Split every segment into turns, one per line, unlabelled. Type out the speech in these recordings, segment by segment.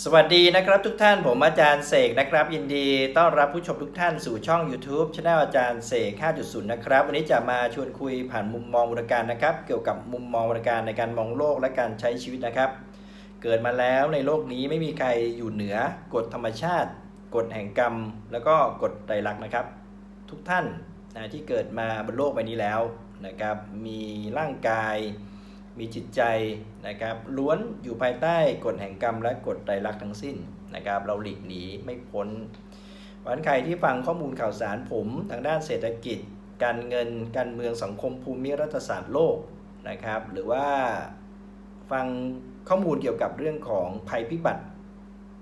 สวัสดีนะครับทุกท่านผมอาจารย์เสกนะครับ ยินดีต้อนรับผู้ชมทุกท่านสู่ช่อง YouTube ช anel อาจารย์เสก 5.0 นะครับ วันนี้จะมาชวนคุยผ่านมุมมองวรการนะครับ เกี่ยวกับมุมมองวรการในการมองโลกและการใช้ชีวิตนะครับ เกิดมาแล้วในโลกนี้ไม่มีใครอยู่เหนือกฎธรรมชาติ กฎแห่งกรรม แล้วก็กฎไตรลักษณ์นะครับ ทุกท่านนะที่เกิดมาบนโลกใบนี้แล้วนะครับ มีร่างกาย มีจิตใจนะครับล้วนอยู่ภายใต้กฎแห่งกรรมและกฎไตรลักษณ์ทั้งสิ้นนะครับ เราหลีกหนีไม่พ้นวันใครที่ฟังข้อมูลข่าวสารผมทางด้านเศรษฐกิจ การเงิน การเมืองสังคมภูมิรัฐศาสตร์โลกนะครับ หรือว่าฟังข้อมูลเกี่ยวกับเรื่องของภัยพิบัติ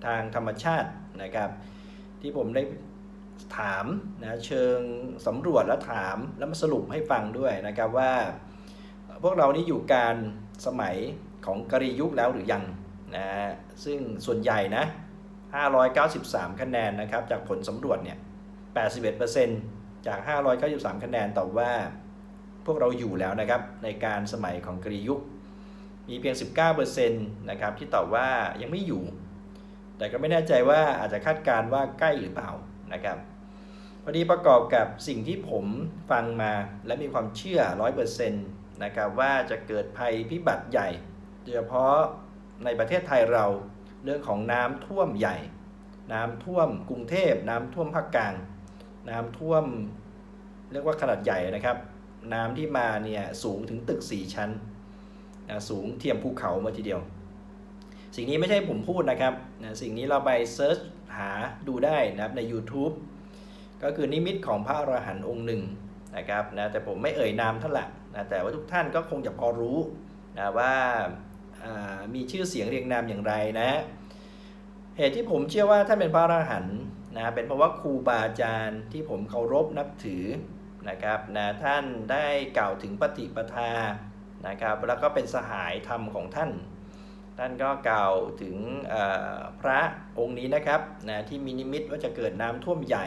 ทางธรรมชาตินะครับ ที่ผมได้ถามนะเชิงสำรวจและถามแล้วมาสรุปให้ฟังด้วยนะครับว่า พวกเรานี่อยู่การสมัยของกรียุคแล้วหรือยังนะฮะซึ่งส่วนใหญ่นะ 593 คะแนนนะครับ จากผลสำรวจเนี่ย 81%จาก 593 คะแนนตอบว่าพวกเราอยู่แล้วนะครับในการสมัยของกรียุค มีเพียง 19%นะครับที่ตอบว่ายังไม่อยู่ แต่ก็ไม่แน่ใจว่าอาจจะคาดการณ์ว่าใกล้หรือเปล่านะครับพอดีประกอบกับสิ่งที่ผมฟังมาและมีความเชื่อ 100% นะครับว่าจะเกิดภัยพิบัติใหญ่โดยเฉพาะในประเทศไทยเราเรื่องของน้ำท่วมใหญ่ น้ำท่วมกรุงเทพน้ำท่วมภาคกลาง น้ำท่วมเรียกว่าขนาดใหญ่นะครับ น้ำที่มาเนี่ยสูงถึงตึก 4 ชั้นนะสูงเทียมภูเขามาทีเดียว สิ่งนี้ไม่ใช่ผมพูดนะครับนะสิ่งนี้เราไปเซิร์ชหาดูได้นะครับใน YouTube ก็คือนิมิตของพระอรหันต์องค์หนึ่ง นะครับนะแต่ผมไม่เอ่ยนามท่านละนะแต่ว่าทุกท่านก็คงจะพอรู้นะว่ามีชื่อเสียงเรียงนามอย่างไรนะ เหตุที่ผมเชื่อว่าท่านเป็นพระอรหันต์นะเป็นเพราะว่าครูบาอาจารย์ที่ผมเคารพนับถือนะครับนะท่านได้กล่าวถึงปฏิปทานะครับแล้วก็เป็นสหายธรรมของท่าน ท่านก็กล่าวถึงพระองค์นี้นะครับนะที่มีนิมิตว่าจะเกิดน้ำท่วมใหญ่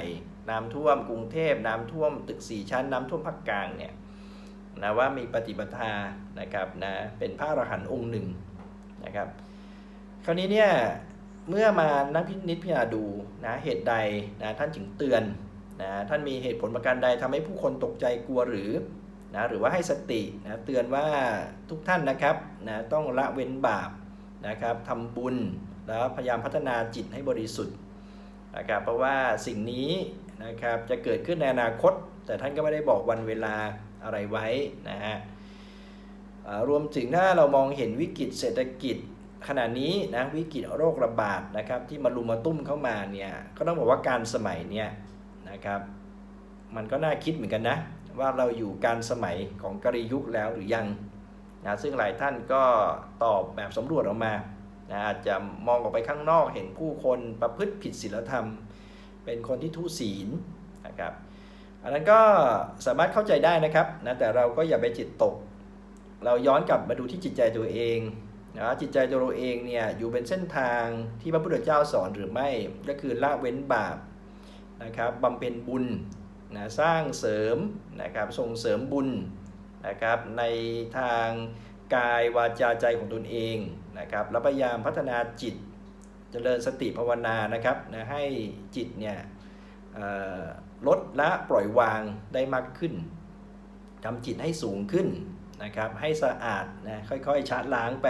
น้ำท่วมกรุงเทพน้ำท่วมตึกสี่ชั้นน้ำท่วมภาคกลางเนี่ยนะว่ามีปฏิปทานะครับนะเป็นพระอรหันต์องค์หนึ่งนะครับ คราวนี้เนี่ยเมื่อมานักพินิจพิจารณาดูนะเหตุใดนะท่านจึงเตือนนะท่านมีเหตุผลประการใดทำให้ผู้คนตกใจกลัวหรือนะหรือว่าให้สตินะเตือนว่าทุกท่านนะครับนะต้องละเว้นบาปนะครับทำบุญแล้วพยายามพัฒนาจิตให้บริสุทธิ์ นะครับเพราะว่าสิ่งนี้นะครับจะเกิดขึ้นในอนาคต แต่ท่านก็ไม่ได้บอกวันเวลาอะไรไว้นะฮะรวมถึงถ้าเรามองเห็นวิกฤตเศรษฐกิจขณะนี้นะวิกฤตโรคระบาดนะครับที่มารุมมาตุ้มเข้ามาเนี่ยก็ต้องบอกว่าการสมัยเนี่ยนะครับมันก็น่าคิดเหมือนกันนะว่าเราอยู่การสมัยของกรียุคแล้วหรือยังนะซึ่งหลายท่านก็ตอบแบบสำรวจออกมา นะอาจจะมองออกไปข้างนอกเห็นผู้คนประพฤติผิดศีลธรรม เป็นคนที่ทุศีลนะครับอันนั้นก็สามารถเข้าใจได้นะครับนะแต่เราก็อย่าไปจิตตก เราย้อนกลับมาดูที่จิตใจตัวเองนะจิตใจตัวเราเองเนี่ยอยู่เป็นเส้นทางที่พระพุทธเจ้าสอนหรือไม่ก็คือละเว้นบาปนะครับบำเพ็ญบุญนะสร้างเสริมนะครับส่งเสริมบุญนะครับในทางกายวาจาใจของตนเอง นะครับแล้วพยายามพัฒนาจิตเจริญสติภาวนานะครับนะให้จิตเนี่ยลดละปล่อยวางได้มากขึ้นทำจิตให้สูงขึ้นนะครับให้สะอาดนะค่อยๆชะล้างไป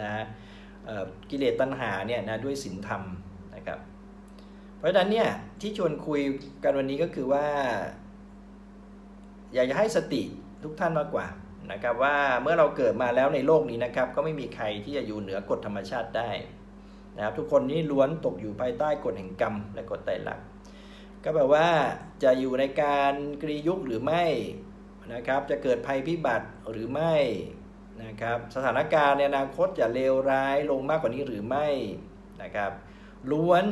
นะกิเลสตัณหาเนี่ยนะด้วยศีลธรรมนะครับเพราะฉะนั้นเนี่ยที่ชวนคุยกันวันนี้ก็คือว่า อยากจะให้สติทุกท่านมากกว่า นะครับว่าเมื่อเราเกิดมาแล้วในโลกนี้นะครับ ก็ไม่มีใครที่จะอยู่เหนือกฎธรรมชาติได้นะครับทุกคนนี่ล้วนตกอยู่ภายใต้กฎแห่งกรรมและกฎไตรลักษณ์ก็แปลว่าจะอยู่ในการกรียุคหรือไม่นะครับจะเกิดภัยพิบัติหรือไม่นะครับสถานการณ์ในอนาคตจะเลวร้ายลงมากกว่านี้หรือไม่นะครับล้วน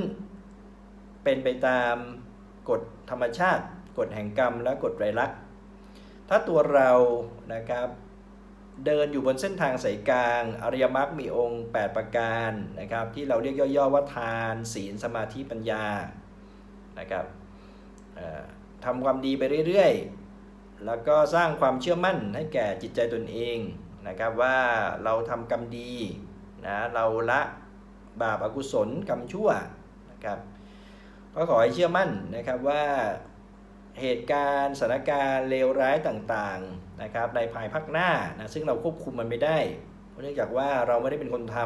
เป็นไปตามกฎธรรมชาติ กฎแห่งกรรมและกฎไตรลักษณ์ ถ้าตัวเรานะครับเดินอยู่บนเส้นทางสายกลาง อริยมรรคมีองค์ 8 ประการนะครับที่เราเรียกย่อๆว่าทาน ศีลสมาธิปัญญานะครับทำความดีไปเรื่อยๆ แล้วก็สร้างความเชื่อมั่นให้แก่จิตใจตนเองนะครับว่าเราทำกรรมดีนะเราละบาปอากุศลกรรมชั่วนะครับก็ขอให้เชื่อมั่นนะครับว่า เหตุการณ์สถานการณ์เลวร้ายต่างๆนะครับในภายภาคหน้านะซึ่งเราควบคุมมันไม่ได้เนื่องจากว่าเราไม่ได้เป็นคนท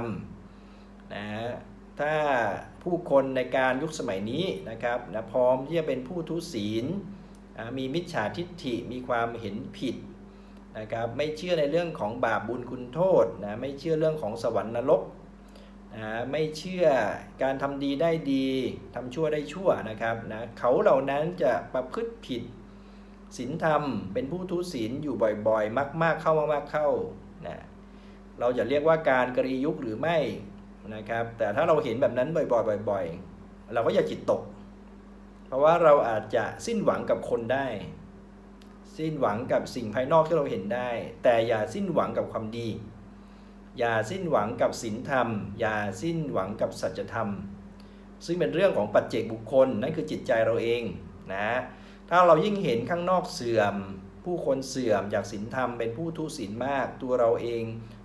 ำนะถ้าผู้คนในการยุคสมัยนี้นะครับนะพร้อมที่จะเป็นผู้ทุศีลมีมิจฉาทิฏฐิมีความเห็นผิดนะครับไม่เชื่อในเรื่องของบาปบุญคุณโทษนะไม่เชื่อเรื่องของสวรรค์นรก นะไม่เชื่อการทำดีได้ดีทำชั่วได้ชั่วนะครับนะเขาเหล่านั้นจะประพฤติผิดศีลธรรม เป็นผู้ทุศีลอยู่บ่อยๆ มาก ๆ เข้ามากๆเข้านะเราจะเรียกว่าการกรียุคหรือไม่นะครับแต่ถ้าเราเห็นแบบนั้นบ่อยๆบ่อยๆ เราก็อย่าจิตตก เพราะว่าเราอาจจะสิ้นหวังกับคนได้ สิ้นหวังกับสิ่งภายนอกที่เราเห็นได้ แต่อย่าสิ้นหวังกับความดี อย่าสิ้นหวังกับศีลธรรม อย่าสิ้นหวังกับสัจธรรม ซึ่งเป็นเรื่องของปัจเจกบุคคลนั่นคือจิตใจเราเองนะถ้าเรายิ่งเห็นข้างนอกเสื่อม ผู้คนเสื่อมจากศีลธรรมเป็นผู้ทุศีลมาก ตัวเราเอง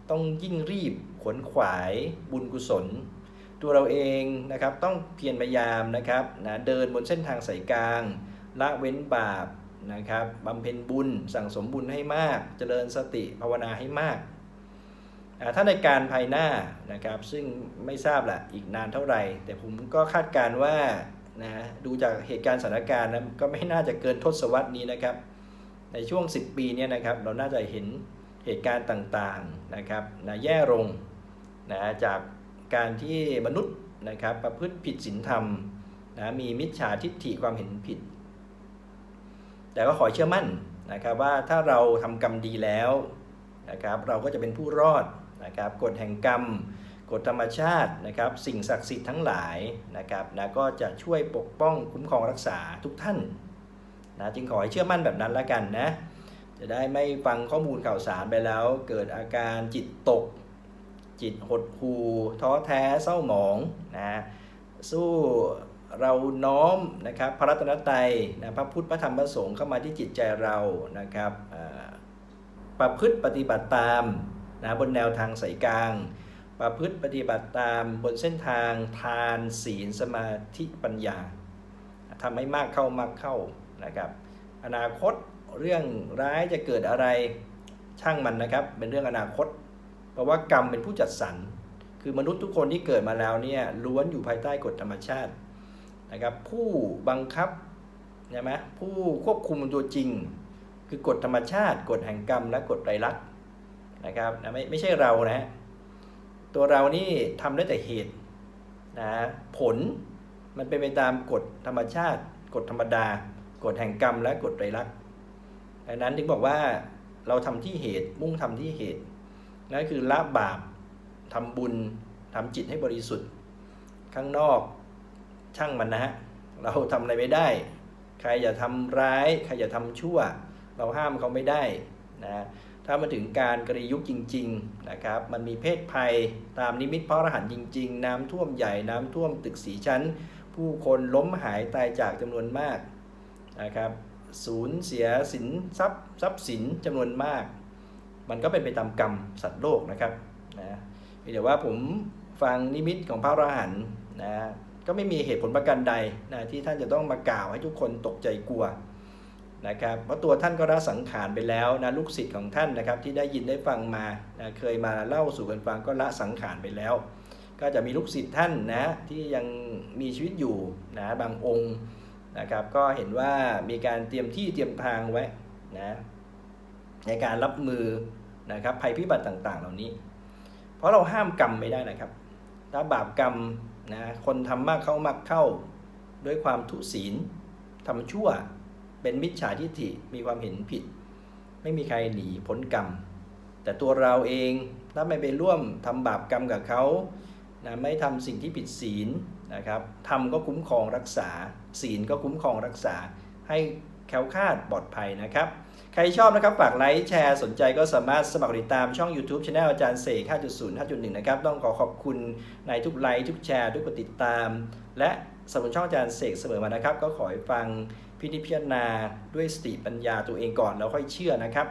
ต้องยิ่งรีบขวนขวายบุญกุศล ตัวเราเองนะครับต้องเพียรพยายามนะครับนะเดินบนเส้นทางสายกลาง ละเว้นบาปนะครับบำเพ็ญบุญสั่งสมบุญให้มาก เจริญสติภาวนาให้มาก ถ้าในการภายหน้านะครับซึ่งไม่ทราบแหละอีกนานเท่าไหร่ แต่ผมก็คาดการณ์ว่านะดูจากเหตุการณ์สถานการณ์นะก็ไม่น่าจะเกินทศวรรษนี้นะครับ ในช่วง 10 ปีเนี้นะครับเราน่าจะเห็นเหตุการณ์ต่างๆนะครับนะแย่ลงนะจากการที่มนุษย์นะครับประพฤติผิดศีลธรรมนะมีมิจฉาทิฏฐิความเห็นผิด แต่ก็ขอเชื่อมั่นนะครับว่าถ้าเราทำกรรมดีแล้วนะครับเราก็จะเป็นผู้รอด นะครับกฎแห่งกรรมกฎธรรมชาตินะครับสิ่งศักดิ์สิทธิ์ทั้งหลายนะครับนะก็จะช่วยปกป้องคุ้มครองรักษาทุกท่านนะจึงขอให้เชื่อมั่นแบบนั้นละกันนะจะได้ไม่ฟังข้อมูลข่าวสารไปแล้ว เกิดอาการจิตตก จิตหดหู่ท้อแท้เศร้าหมองนะสู้เราน้อมนะครับพระรัตนตรัยนะพระพุทธพระธรรมพระสงฆ์เข้ามาที่จิตใจเรานะครับประพฤติปฏิบัติตาม นะบนแนวทางสายกลาง ประพฤติปฏิบัติตามบนเส้นทางทานศีลสมาธิปัญญาทำให้มากเข้ามากเข้านะครับ อนาคตเรื่องร้ายจะเกิดอะไรช่างมันนะครับ เป็นเรื่องอนาคต เพราะว่ากรรมเป็นผู้จัดสรรคือมนุษย์ทุกคนที่เกิดมาแล้วเนี่ยล้วนอยู่ภายใต้กฎธรรมชาตินะครับ ผู้บังคับใช่ไหมผู้ควบคุมตัวจริง คือกฎธรรมชาติ กฎแห่งกรรมและกฎไตรลักษณ์ นะครับนะไม่ไม่ใช่เรานะฮะตัวเรานี่ทำได้แต่เหตุนะผลมันเป็นไปตามกฎธรรมชาติ กฎธรรมดา กฎแห่งกรรมและกฎไตรลักษณ์ดังนั้นถึงบอกว่าเราทำที่เหตุมุ่งทำที่เหตุนั่นคือละบาปทำบุญทำจิตให้บริสุทธิ์ ข้างนอกช่างมันนะฮะเราทำอะไรไม่ได้ ใครอย่าทำร้าย ใครอย่าทำชั่ว เราห้ามเขาไม่ได้นะ ถ้ามาถึงการกรียุคจริงๆนะครับมันมีเพศภัยตามนิมิตพระอรหันต์จริง ๆ น้ำท่วมใหญ่น้ำท่วมตึกสีชั้น ผู้คนล้มหายตายจากจำนวนมากนะครับสูญเสียสินทรัพย์ทรัพย์สินจำนวนมาก มันก็เป็นไปตามกรรมสัตว์โลกนะครับนะแต่ว่าผมฟังนิมิตของพระอรหันต์นะก็ไม่มีเหตุผลประกันใดนะที่ท่านจะต้องมากล่าวให้ทุกคนตกใจกลัว นะครับเพราะตัวท่านก็ละสังขารไปแล้วนะลูกศิษย์ของท่านนะครับที่ได้ยินได้ฟังมานะเคยมาเล่าสู่กันฟังก็ละสังขารไปแล้ว ก็จะมีลูกศิษย์ท่านนะที่ยังมีชีวิตอยู่นะบางองค์นะครับก็เห็นว่ามีการเตรียมที่เตรียมทางไว้นะในการรับมือนะครับภัยพิบัติต่างๆ เหล่านี้ เพราะเราห้ามกรรมไม่ได้นะครับถ้าบาปกรรมนะคนทำมากเข้ามากเข้า ด้วยความทุศีลทำชั่ว เป็นมิจฉาทิฏฐิมีความเห็นผิด ไม่มีใครหนีพ้นกรรม แต่ตัวเราเองถ้าไม่ไปร่วมทำบาปกรรมกับเขานะไม่ทำสิ่งที่ผิดศีลนะครับทำก็คุ้มครองรักษา ศีลก็คุ้มครองรักษา ให้แคล้วคลาดปลอดภัยนะครับ ใครชอบนะครับฝากไลค์แชร์สนใจก็สามารถสมัครติดตามช่อง YouTube Channel อาจารย์เสก 5.0 5.1 นะครับ ต้องขอขอบคุณในทุกไลค์ทุกแชร์ทุกกดติดตาม และ สมุนช่องอาจารย์เสกเสมอมานะครับ ก็ขอให้ฟังพินิจพิจารณาด้วยสติปัญญาตัวเองก่อนแล้วค่อยเชื่อนะครับ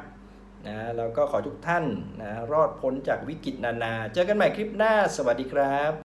นะแล้วก็ขอทุกท่านนะรอดพ้นจากวิกฤตนานา เจอกันใหม่คลิปหน้า สวัสดีครับ